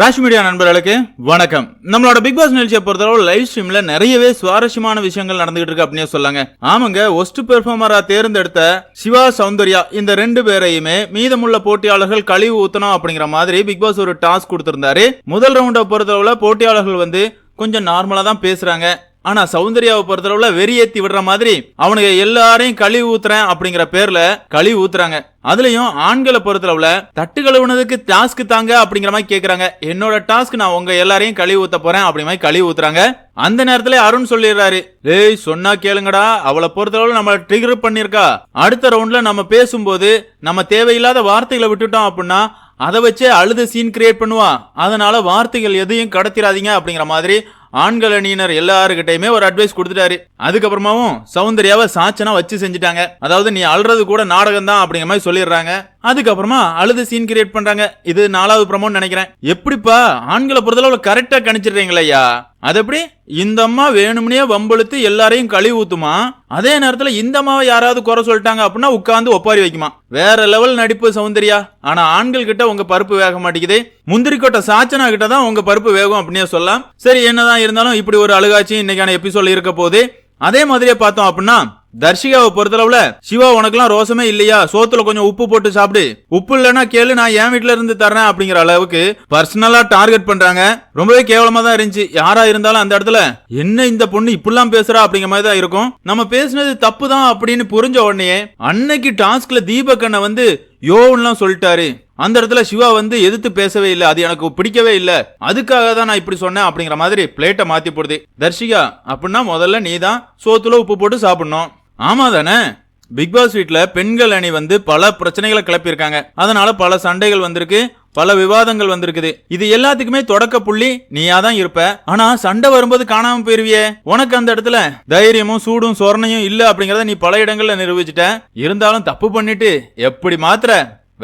Rash media நண்பர்களுக்கு வணக்கம். நம்மளோட பிக் பாஸ் நிகழ்ச்சியை பொறுத்தளவு லைவ் ஸ்ட்ரீம்ல நிறையவே சுவாரஸ்யமான விஷயங்கள் நடந்துகிட்டு இருக்கு அப்படின்னு சொல்லாங்க. ஆமாங்க ஒஸ்ட் பெர்ஃபார்மரா தேர்ந்தெடுத்த சிவா சௌந்தர்யா இந்த ரெண்டு பேரையுமே மீதமுள்ள போட்டியாளர்கள் கழிவு ஊத்தணும் அப்படிங்கிற மாதிரி பிக் பாஸ் ஒரு டாஸ்க் கொடுத்திருந்தாரு. முதல் ரவுண்டை பொறுத்தளவுல போட்டியாளர்கள் வந்து கொஞ்சம் நார்மலா தான் பேசுறாங்க. ஆனா சௌந்தர்யாவை பொறுத்தளவுல வெறியேத்தி விடுற மாதிரி அவனுக்கு எல்லாரையும் கழிவு ஊத்துறேன் அப்படிங்கிற பேர்ல கழிவு ஊத்துறாங்க. அதுலயும் ஆண்களை பொறுத்தளவுல தட்டு கழுவுனதுக்கு டாஸ்க் தாங்க அப்படிங்கிற மாதிரி கேக்குறாங்க. என்னோட டாஸ்க் நான் உங்க எல்லாரையும் கழுவி ஊத்த போறேன் அப்படி மாதிரி கழுவி ஊத்துறாங்க. அந்த நேரத்துல அருண் சொல்லிடுறாரு ஏய் சொன்னா கேளுங்கடா. அவளை பொறுத்தளவுல நம்ம ட்ரிகர் பண்ணிருக்கா அடுத்த ரவுண்ட்ல நம்ம பேசும்போது நம்ம தேவையில்லாத வார்த்தைகளை விட்டுட்டோம் அப்படின்னா அதை வச்சே அழுது சீன் கிரியேட் பண்ணுவா. அதனால வார்த்தைகள் எதையும் கடத்திராதீங்க அப்படிங்கிற மாதிரி ஆண்கள் அணியினர் எல்லாருக்கிட்டையுமே ஒரு அட்வைஸ் கொடுத்துட்டாரு. அதுக்கப்புறமாவும் சௌந்தர்யாவை சாச்சனா வச்சு செஞ்சுட்டாங்க. அதாவது நீ அழுறது கூட நாடகம் தான் அப்படிங்கிற மாதிரி சொல்லிடுறாங்க. அதுக்கப்புறமா அழுது சீன் கிரியேட் பண்றாங்க. இது நாலாவது ப்ரமோன்னு நினைக்கிறேன். எப்படிப்பா? ஆண்களை பொறுத்தளவு கரெக்டா கணிச்சிடுறீங்களா ஐயா. அது எப்படி? இந்த அம்மா வேணும்னே வம்பெழுத்து எல்லாரையும் கழுவி ஊத்துமா? அதே நேரத்துல இந்த அம்மாவை யாராவது குறை சொல்லிட்டாங்க அப்படின்னா உட்காந்து ஒப்பாரி வைக்குமா? வேற லெவல் நடிப்பு சௌந்தர்யா. ஆனா ஆண்கள் கிட்ட உங்க பருப்பு வேக மாட்டேங்குது. முந்திரி சாச்சனா கிட்ட தான் உங்க பருப்பு வேகும் அப்படின்னே சொல்லலாம். சரி என்னதான் இருந்தாலும் இப்படி ஒரு அழுகாச்சி இன்னைக்கான எபிசோட் இருக்க போது அதே மாதிரியே பார்த்தோம் அப்படின்னா தர்ஷிகாவை பொறுத்தளவுல சிவா உனக்குலாம் ரோசமே இல்லையா? சோத்துல கொஞ்சம் உப்பு போட்டு சாப்பிடு. உப்பு இல்லைன்னா கேளு நான் என் வீட்டுல இருந்து தரேன் அப்படிங்கிற அளவுக்கு பர்சனலா டார்கெட் பண்றாங்க. ரொம்பவே கேவலமா தான் இருந்துச்சு. யாரா இருந்தாலும் அந்த இடத்துல என்ன இந்த பொண்ணு இப்படிலாம் பேசுறா? அப்படிங்கிற மாதிரி தான் இருக்கும். நம்ம பேசுனது தப்பு தான் அப்படின்னு புரிஞ்ச உடனே அன்னைக்கு டாஸ்க்ல தீபக் அண்ணன் வந்து யோன்லாம் சொல்லிட்டாரு. அந்த இடத்துல சிவா வந்து எதிர்த்து பேசவே இல்லை. அது எனக்கு பிடிக்கவே இல்லை. அதுக்காக தான் நான் இப்படி சொன்னேன் அப்படிங்கிற மாதிரி பிளேட்டை மாத்தி போடுது. தர்ஷிகா அப்படின்னா முதல்ல நீ தான் சோத்துல உப்பு போட்டு சாப்பிடணும். ஆமா தானே பிக் பாஸ் வீட்டில் பெண்கள் அணி வந்து பல பிரச்சனைகளை கிளப்பியிருக்காங்க. அதனால பல சண்டைகள் வந்திருக்கு பல விவாதங்கள் வந்திருக்குது. இது எல்லாத்துக்குமே தொடக்க புள்ளி நீயா தான் இருப்ப. ஆனா சண்டை வரும்போது காணாம போயிருவியே. உனக்கு அந்த இடத்துல தைரியமும் சூடும் சொரணையும் இல்ல அப்படிங்கறத நீ பல இடங்கள்ல நிரூபிச்சிட்ட. இருந்தாலும் தப்பு பண்ணிட்டு எப்படி மாத்திர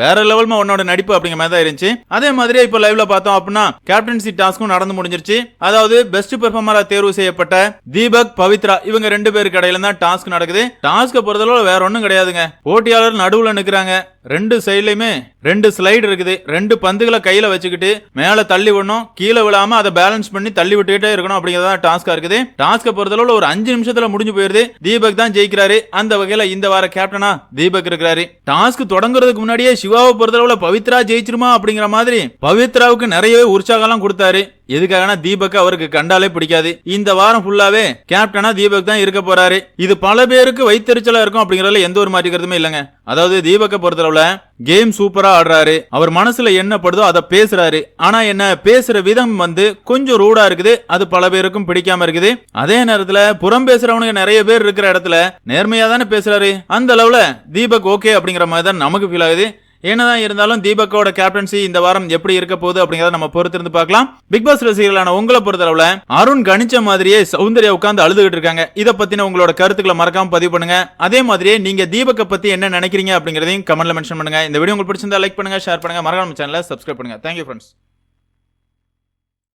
வேற லெவல்மா உன்னோட நடிப்பு அப்படிங்கிற மாதிரி தான் இருந்துச்சு. அதே மாதிரியே இப்போ லைவ்ல பார்த்தோம் அப்படின்னா கேப்டன்சி டாஸ்க்கும் நடந்து முடிஞ்சிருச்சு. அதாவது பெஸ்ட் பெர்ஃபார்மரா தேர்வு செய்யப்பட்ட தீபக் பவித்ரா இவங்க ரெண்டு பேருக்கு இடையில தான் டாஸ்க் நடக்குது. டாஸ்க பொறுத்தளவு வேற ஒன்றும் கிடையாதுங்க. போட்டியாளர் நடுவுல நிக்கிறாங்க. ரெண்டு சைட்லயுமே ரெண்டு ஸ்லைடு இருக்குது. ரெண்டு பந்துகளை கையில வச்சுக்கிட்டு மேல தள்ளி விடணும். கீழே விழாம அதை பேலன்ஸ் பண்ணி தள்ளி விட்டுக்கிட்டே இருக்கணும் அப்படிங்கறத டாஸ்கா இருக்குது. டாஸ்க பொறுத்தளவுல ஒரு அஞ்சு நிமிஷத்துல முடிஞ்சு போயிருது. தீபக் தான் ஜெயிக்கிறாரு. அந்த வகையில இந்த வார கேப்டனா தீபக் இருக்கிறாரு. டாஸ்க் தொடங்குறதுக்கு முன்னாடியே சிவாவை பொறுத்தளவுல பவித்ரா ஜெயிச்சிருமா அப்படிங்கிற மாதிரி பவித்ராவுக்கு நிறையவே உற்சாகம்லாம் கொடுத்தாரு. எதுக்காகனா தீபக் அவருக்கு கண்டாலே பிடிக்காது. இந்த வாரம் ஃபுல்லாவே கேப்டனா தீபக் தான் இருக்க போறாரு. இது பல பேருக்கு வைத்தறிச்சலா இருக்கும் அப்படிங்கறதுல எந்த ஒரு மாதிரி கருத்துமே இல்லைங்க. அதாவது தீபக்கை பொறுத்தளவுல கேம் சூப்பரா ஆடுறாரு. அவர் மனசுல என்ன படுதோ அதை பேசுறாரு. ஆனா என்ன பேசுற விதம் வந்து கொஞ்சம் ரூடா இருக்குது. அது பல பேருக்கும் பிடிக்காம இருக்குது. அதே நேரத்துல புறம் பேசுறவனுக்கு நிறைய பேர் இருக்கிற இடத்துல நேர்மையா தானே பேசுறாரு. அந்த அளவுல தீபக் ஓகே அப்படிங்கிற மாதிரி தான் நமக்கு ஃபீல் ஆகுது. என்னதான் இருந்தாலும் தீபக்கோட கேப்டன்சி இந்த வாரம் எப்படி இருக்க போகுது அப்படிங்கறத நம்ம பொறுத்திருந்து பார்க்கலாம். பிக் பாஸ் ரசிகர்களான உங்களை பொறுத்தளவுல அருண் கணிச்ச மாதிரியே சௌந்தர்யா உட்கார்ந்து அழுதுகிட்டு இருக்காங்க. இதை பத்தின உங்களோட கருத்துக்களை மறக்காம பதிவு பண்ணுங்க. அதே மாதிரியே நீங்க தீபக்கை பத்தி என்ன நினைக்கிறீங்க அப்படிங்கறதையும் கமெண்ட்ல மென்ஷன் பண்ணுங்க. இந்த வீடியோ உங்களுக்கு பிடிச்சிருந்தா லைக் பண்ணுங்க ஷேர் பண்ணுங்க. மறக்காம சேனலை சப்ஸ்கிரைப் பண்ணுங்க. Thank you friends